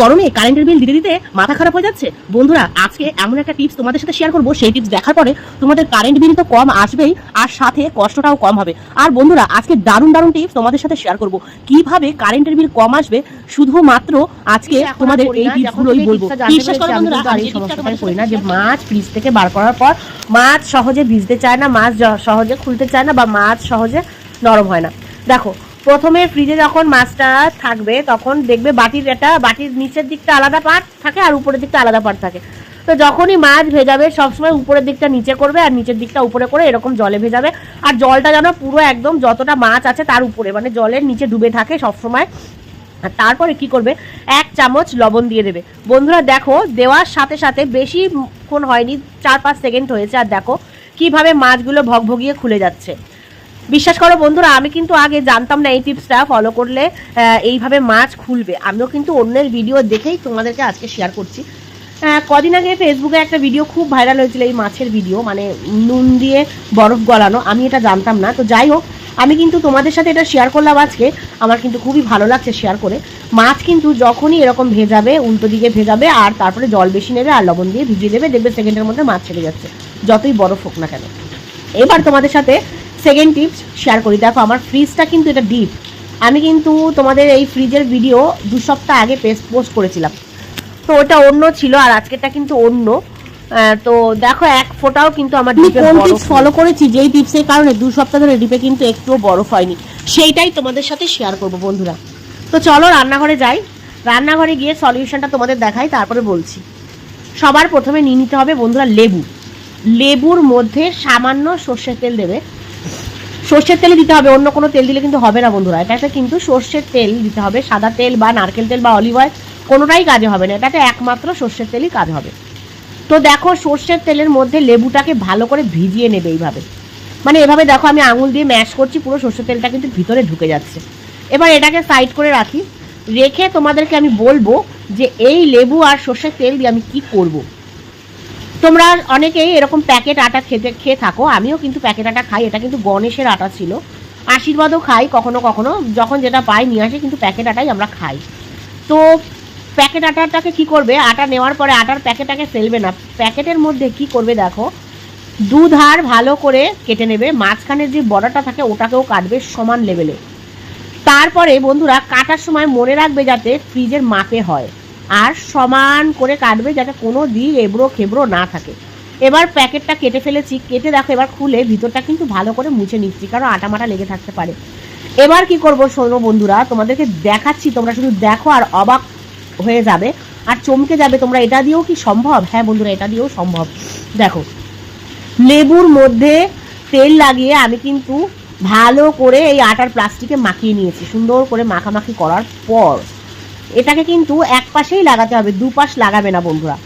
গরমে কারেন্টের বিল দিতে দিতে মাথা খারাপ হয়ে যাচ্ছে। বন্ধুরা আজকে এমন একটা টিপস তোমাদের সাথে শেয়ার করব। সেই টিপস দেখার পরে তোমাদের কারেন্ট বিল তো কম আসবেই আর সাথে কষ্টটাও কম হবে। আর বন্ধুরা আজকে দারুণ দারুণ টিপস তোমাদের সাথে শেয়ার করব। কীভাবে কারেন্টের বিল কম আসবে? শুধুমাত্র আজকে তোমাদের এই টিপসগুলোই বলব। বিশ্বাস করো বন্ধুরা আমি এই করি না যে মাছ ফ্রিজ থেকে বার করার পর মাছ সহজে ভিজতে চায় না মাছ সহজে খুলতে চায় না বা মাছ সহজে নরম হয় না। দেখো প্রথমে ফ্রিজে যখন মাছটা থাকবে, তখন দেখবে বাটির এটা বাটির নিচের দিকটা আলাদা পার্ট থাকে আর উপরের দিকটা আলাদা পার্ট থাকে। তো যখনই মাছ ভেজাবে, সবসময় উপরের দিকটা নিচে করবে আর নিচের দিকটা উপরে করে এরকম জলে ভেজাবে। আর জলটা যেন পুরো একদম যতটা মাছ আছে তার উপরে মানে জলের নিচে ডুবে থাকে সবসময়। আর তারপরে কি করবে? এক চামচ লবণ দিয়ে দেবে। বন্ধুরা, দেখো, দেওয়ার সাথে সাথে বেশি ক্ষণ হয়নি, চার পাঁচ সেকেন্ড হয়েছে। আর দেখো, কীভাবে মাছগুলো ভগভগিয়ে খুলে যাচ্ছে। বিশ্বাস করো বন্ধুরা, আমি কিন্তু আগে জানতাম না এই টিপসটা ফলো করলে এইভাবে মাছ খুলবে। আমিও কিন্তু অন্যের ভিডিও দেখেই তোমাদেরকে আজকে শেয়ার করছি। কদিন আগে ফেসবুকে একটা ভিডিও খুব ভাইরাল হয়েছিল, এই মাছের ভিডিও মানে নুন দিয়ে বরফ গলানো। আমি এটা জানতাম না। তো যাই হোক, আমি কিন্তু তোমাদের সাথে এটা শেয়ার করলাম আজকে। আমার কিন্তু খুবই ভালো লাগছে শেয়ার করে। মাছ কিন্তু যখনই এরকম ভেজাবে, উল্টো দিকে ভেজাবে, আর তারপরে জল বেশি নেবে আর লবণ দিয়ে ভিজিয়ে দেবে, দেখবে সেকেন্ডের মধ্যে মাছ ছেড়ে যাচ্ছে, যতই বরফ হোক না কেন। এবার তোমাদের সাথে সেকেন্ড টিপস শেয়ার করি। দেখো আমার ফ্রিজটা কিন্তু এটা ডিপ আমি কিন্তু তোমাদের এই ফ্রিজের ভিডিও দু সপ্তাহ আগে পেস্ট পোস্ট করেছিলাম। তো ওটা অন্য ছিল আর আজকেরটা কিন্তু অন্য। তো দেখো এক ফোঁটাও কিন্তু আমার আমি কোন টিপস ফলো করেছি যেই টিপসের কারণে দু সপ্তাহ ধরে ডিপে কিন্তু একটুও বরফ হয়নি। সেইটাই তোমাদের সাথে শেয়ার করব বন্ধুরা। তো চলো রান্নাঘরে যাই। রান্নাঘরে গিয়ে সলিউশনটা তোমাদের দেখাই তারপরে বলছি। সবার প্রথমে নিয়ে নিতে হবে বন্ধুরা লেবু। লেবুর মধ্যে সামান্য সর্ষের তেল দেবে। সর্ষের তেল দিতে হবে, অন্য কোনো তেল দিলে কিন্তু হবে না বন্ধুরা। এটাতে কিন্তু সর্ষের তেল দিতে হবে, সাদা তেল বা নারকেল তেল বা অলিভ অয়েল, কোনোটাই কাজে হবে না। এটাতে একমাত্র সর্ষের তেলই কাজ হবে। তো দেখো, সর্ষের তেলের মধ্যে লেবুটাকে ভালো করে ভিজিয়ে নেবে এইভাবে। মানে এভাবে দেখো, আমি আঙুল দিয়ে ম্যাশ করছি, পুরো সর্ষের তেলটা কিন্তু ভিতরে ঢুকে যাচ্ছে। এবার এটাকে সাইড করে রাখি। রেখে তোমাদেরকে আমি বলব যে এই লেবু আর সর্ষের তেল দিয়ে আমি কি করব। তোমরা অনেকেই এরকম প্যাকেট আটা খেতে, খেয়ে থাকো। আমিও কিন্তু প্যাকেট আটা খাই, এটা কিন্তু গণেশের আটা ছিল। আশীর্বাদও খাই কখনো কখনো। যখন যেটা পাই নিয়ে আসে, কিন্তু প্যাকেট আটাই আমরা খাই। তো প্যাকেট আটাটাকে কি করবে? আটা নেওয়ার পরে আটার প্যাকেটটাকে ফেলবে না। প্যাকেটের মধ্যে কি করবে দেখো? দুধ দুধার ভালো করে কেটে নেবে। মাঝখানের যে বড়াটা থাকে, ওটাকেও কাটবে সমান লেভেলে তারপরে বন্ধুরা, কাটার সময় মনে রাখবে যাতে ফ্রিজের মাপে হয়। আর সমান করে কাটবে যাতে কোনো দিক এবড়ো খেবড়ো না থাকে। এবার প্যাকেটটা কেটে ফেলেছি। কেটে দেখো, এবার খুলে ভিতরটা কিন্তু ভালো করে মুছে নিচ্ছি, কারণ আটা মাটা লেগে থাকতে পারে। এবার কি করব শোনো বন্ধুরা, তোমাদেরকে দেখাচ্ছি, তোমরা শুধু দেখো আর অবাক হয়ে যাবে। আর চমকে যাবে, তোমরা এটা দিয়েও কি সম্ভব? হ্যাঁ বন্ধুরা, এটা দিয়েও সম্ভব। দেখো, লেবুর মধ্যে তেল লাগিয়ে আমি কিন্তু ভালো করে এই আটার প্লাস্টিকে মাখিয়ে নিয়েছি। সুন্দর করে মাখামাখি করার পর এটাকে কিন্তু এক পাশেই লাগাতে হবে, দু পাশ লাগাবে না বন্ধুরা।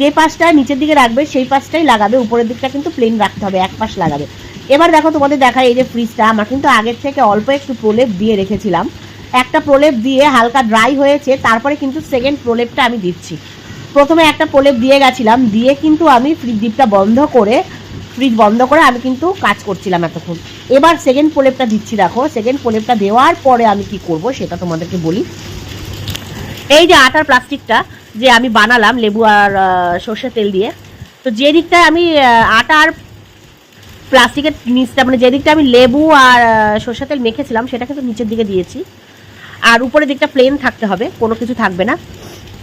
যে পাশটা নিচের দিকে রাখবে, সেই পাশটাই লাগাবে, উপরের দিকটা কিন্তু প্লেন রাখতে হবে, এক পাশ লাগাবে। এবার দেখো তোমাদের দেখায় এই যে ফ্রিজটা আমার কিন্তু আগের থেকে অল্প একটু প্রলেপ দিয়ে রেখেছিলাম। একটা প্রলেপ দিয়ে হালকা ড্রাই হয়েছে, তারপরে কিন্তু সেকেন্ড প্রলেপটা আমি দিচ্ছি। প্রথমে একটা প্রলেপ দিয়ে গেছিলাম, দিয়ে কিন্তু আমি ফ্রিজ ডিপটা বন্ধ করে ফ্রিজ বন্ধ করে আমি কিন্তু কাজ করছিলাম এতক্ষণ। এবার সেকেন্ড প্রলেপটা দিচ্ছি, দেখো সেকেন্ড প্রলেপটা দেওয়ার পরে আমি কি করব সেটা তোমাদেরকে বলি। এই যে আটার প্লাস্টিকটা যে আমি বানালাম লেবু আর আহ, সর্ষের তেল দিয়ে তো যে দিকটায় আমি আটা আর প্লাস্টিকের নিচটা মানে যে দিকটা আমি লেবু আর আহ, সর্ষের তেল মেখেছিলাম সেটা কিন্তু নিচের দিকে দিয়েছি। আর উপরের দিকটা প্লেন থাকতে হবে কোনো কিছু থাকবে না।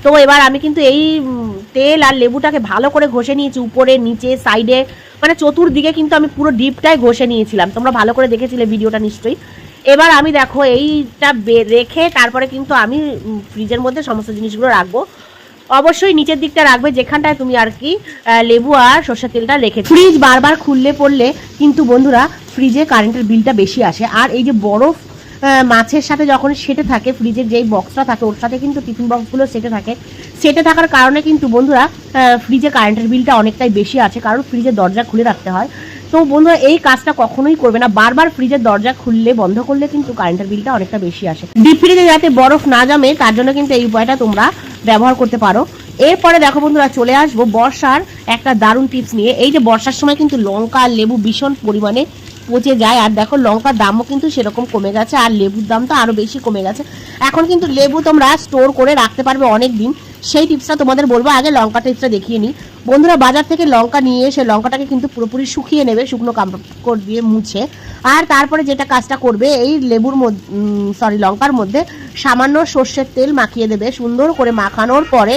তো এবার আমি কিন্তু এই তেল আর লেবুটাকে ভালো করে ঘষে নিয়েছি উপরে নিচে সাইডে মানে চতুর্দিকে কিন্তু আমি পুরো ডিপটাই ঘষে নিয়েছিলাম। তোমরা ভালো করে দেখেছিলে ভিডিওটা নিশ্চয়ই। এবার আমি দেখো এইটা রেখে তারপরে কিন্তু আমি ফ্রিজের মধ্যে সমস্ত জিনিসগুলো রাখব। অবশ্যই নিচের দিকটা রাখবে, যেখানটায় তুমি আর কি লেবু আর সর্ষের তেলটা রেখে ফ্রিজ বারবার খুললে পড়লে কিন্তু বন্ধুরা ফ্রিজে কারেন্টের বিলটা বেশি আসে। আর এই যে বরফ মাছের সাথে যখন সেটে থাকে ফ্রিজের যেই বক্সটা থাকে, ওর সাথে কিন্তু টিফিন বক্সগুলো সেটে থাকে। সেটে থাকার কারণে কিন্তু বন্ধুরা ফ্রিজে কারেন্টের বিলটা অনেকটাই বেশি আছে কারণ ফ্রিজের দরজা খুলে রাখতে হয়। তো বন্ধুরা, এই কাজটা কখনোই করবে না। বারবার ফ্রিজের দরজা খুললে, বন্ধ করলে কিন্তু কারেন্টের বিলটা অনেকটা বেশি আসে। ডিপ ফ্রিজে যাতে বরফ না জমে, তার জন্য কিন্তু এই উপায়টা তোমরা ব্যবহার করতে পারো। এরপরে দেখো বন্ধুরা, চলে আসব বর্ষার একটা দারুণ টিপস নিয়ে। এই যে বর্ষার সময় কিন্তু লঙ্কা আর লেবু ভীষণ পরিমাণে পচে যায়। আর দেখো, লঙ্কার দামও কিন্তু সেরকম কমে গেছে, আর লেবুর দাম তো আরও বেশি কমে গেছে। এখন কিন্তু লেবু তোমরা স্টোর করে রাখতে পারবে অনেক দিন সেই টিপসটা তোমাদের বলব, আগে লঙ্কা টিপসটা দেখিয়ে নিই। বন্ধুরা, বাজার থেকে লঙ্কা নিয়ে এসে লঙ্কাটাকে কিন্তু পুরোপুরি শুকিয়ে নেবে, শুকনো কাপড় দিয়ে মুছে। আর তারপরে যেটা কাজটা করবে, এই লেবুর মধ্যে সরি লঙ্কার মধ্যে সামান্য সর্ষের তেল মাখিয়ে দেবে। সুন্দর করে মাখানোর পরে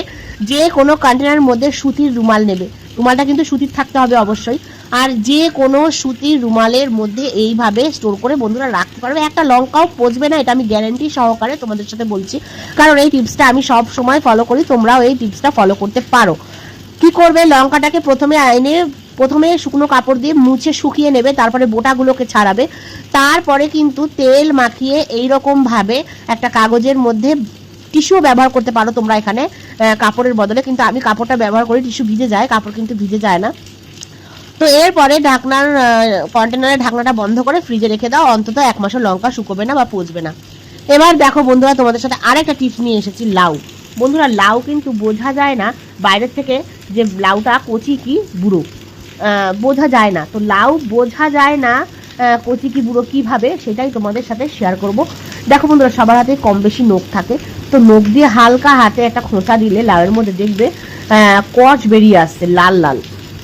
যে কোনো কন্টেনারের মধ্যে সুতির রুমাল নেবে। রুমালটা কিন্তু সুতির থাকতে হবে অবশ্যই। আর যে কোনো সুতির রুমালের মধ্যে এইভাবে স্টোর করে বন্ধুরা রাখতে পারবে। একটা লঙ্কাও পচবে না, এটা আমি গ্যারেন্টি সহকারে তোমাদের সাথে বলছি। কারণ এই টিপসটা আমি সব সময় ফলো করি, তোমরাও এই টিপসটা ফলো করতে পারো। কি করবে? লঙ্কাটাকে প্রথমে আইনে প্রথমে শুকনো কাপড় দিয়ে মুছে শুকিয়ে নেবে, তারপরে বোটাগুলোকে ছাড়াবে। তারপরে কিন্তু তেল মাখিয়ে এই ভাবে একটা কাগজের মধ্যে টিস্যু ব্যবহার করতে পারো তোমরা এখানে কাপড়ের বদলে। কিন্তু আমি কাপড়টা ব্যবহার করি, টিস্যু ভিজে যায়, কাপড় কিন্তু ভিজে যায় না। তো এরপরে ঢাকনার কন্টেনারের ঢাকনাটা বন্ধ করে ফ্রিজে রেখে দাও, অন্তত এক মাসও লঙ্কা শুকোবে না বা পচবে না। এবার দেখো বন্ধুরা, তোমাদের সাথে আরেকটা টিপস নিয়ে এসেছি, লাউ। বন্ধুরা, লাউ কিন্তু বোঝা যায় না বাইরের থেকে যে লাউটা কচি কি বুড়ো। বোঝা যায় না। তো লাউ বোঝা যায় না কচি কি বুড়ো কীভাবে, সেটাই তোমাদের সাথে শেয়ার করব। দেখো বন্ধুরা, সবার হাতে কম বেশি নখ থাকে। তো নখ দিয়ে হালকা হাতে একটা খোঁচা দিলে লাউয়ের মধ্যে দেখবে কচ বেরিয়ে আসছে, লাল লাল।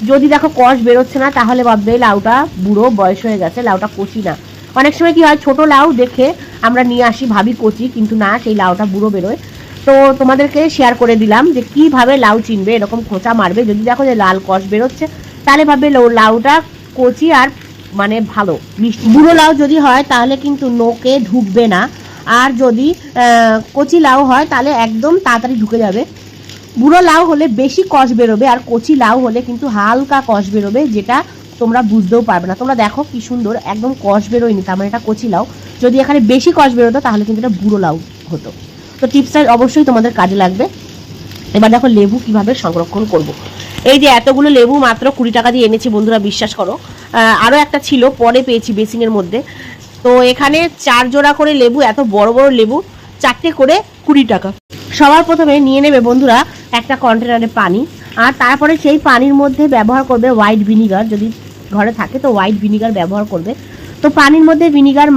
যদি দেখো কষ বেরোচ্ছে না, তাহলে ভাববে লাউটা বুড়ো, বয়স হয়ে গেছে, লাউটা কচি না। অনেক সময় কি হয়, ছোট লাউ দেখে আমরা নিয়ে আসি ভাবি কচি, কিন্তু না, সেই লাউটা বুড়ো বেরোয়। তো তোমাদেরকে শেয়ার করে দিলাম যে কীভাবে লাউ চিনবে, এরকম খোঁচা মারবে। যদি দেখো যে লাল কষ বেরোচ্ছে, তাহলে ভাববে লাউটা কচি আর মানে ভালো, মিষ্টি। বুড়ো লাউ যদি হয়, তাহলে কিন্তু নোকে ঢুকবে না। আর যদি কচি লাউ হয়, তাহলে একদম তাড়াতাড়ি ঢুকে যাবে। বুড়ো লাউ হলে বেশি কষ বেরোবে আর কচি লাউ হলে কিন্তু হালকা কষ বেরোবে, যেটা তোমরা বুঝতেও পারবে না। তোমরা দেখো কি সুন্দর একদম কষ বেরোয়নি, তার মানে এটা কচি লাউ। যদি এখানে বেশি কষ বেরোতো, তাহলে কিন্তু এটা বুড়ো লাউ হতো। তো টিপসটা অবশ্যই তোমাদের কাজে লাগবে। এবার দেখো লেবু কীভাবে সংরক্ষণ করব। এই যে এতগুলো লেবু মাত্র কুড়ি টাকা দিয়ে এনেছি, বন্ধুরা বিশ্বাস করো। আরও একটা ছিল, পরে পেয়েছি বেসিনের মধ্যে। তো এখানে চার জোড়া করে লেবু, এত বড় বড় লেবু, চারটে করে কুড়ি টাকা। সবার প্রথমে নিয়ে নেবে বন্ধুরা একটা কন্টেনারে পানি, আর তারপরে সেই পানির মধ্যে ব্যবহার করবে হোয়াইট ভিনিগার যদি ঘরে থাকে তো হোয়াইট ভিনিগার ব্যবহার করবে। তো পানির মধ্যে ভিনিগার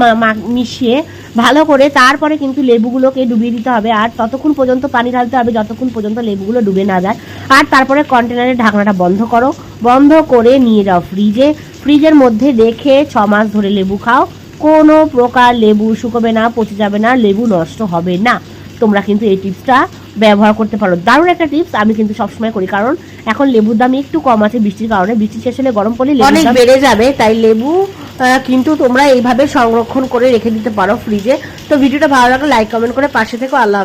মিশিয়ে ভালো করে তারপরে কিন্তু লেবুগুলোকে ডুবিয়ে দিতে হবে, আর ততক্ষণ পর্যন্ত পানি ঢালতে হবে, যতক্ষণ পর্যন্ত লেবুগুলো ডুবে না যায়। আর তারপরে কন্টেনারের ঢাকনাটা বন্ধ করো, বন্ধ করে নিয়ে যাও ফ্রিজে ফ্রিজের মধ্যে রেখে ছ মাস ধরে লেবু খাও, কোনো প্রকার লেবু শুকোবে না, পচে যাবে না, লেবু নষ্ট হবে না। তোমরা কিন্তু এই টিপসটা ব্যবহার করতে পারো। দারুণ একটা টিপস আমি কিন্তু সবসময় করি কারণ এখন লেবুর দাম একটু কম আছে বৃষ্টির কারণে। বৃষ্টি শেষ হলে গরম পড়লে লেবু অনেক বেড়ে যাবে তাই লেবু আহ, কিন্তু তোমরা এইভাবে সংরক্ষণ করে রেখে দিতে পারো ফ্রিজে তো ভিডিওটা ভালো লাগলে লাইক কমেন্ট করে পাশে থেকে। আল্লাহ।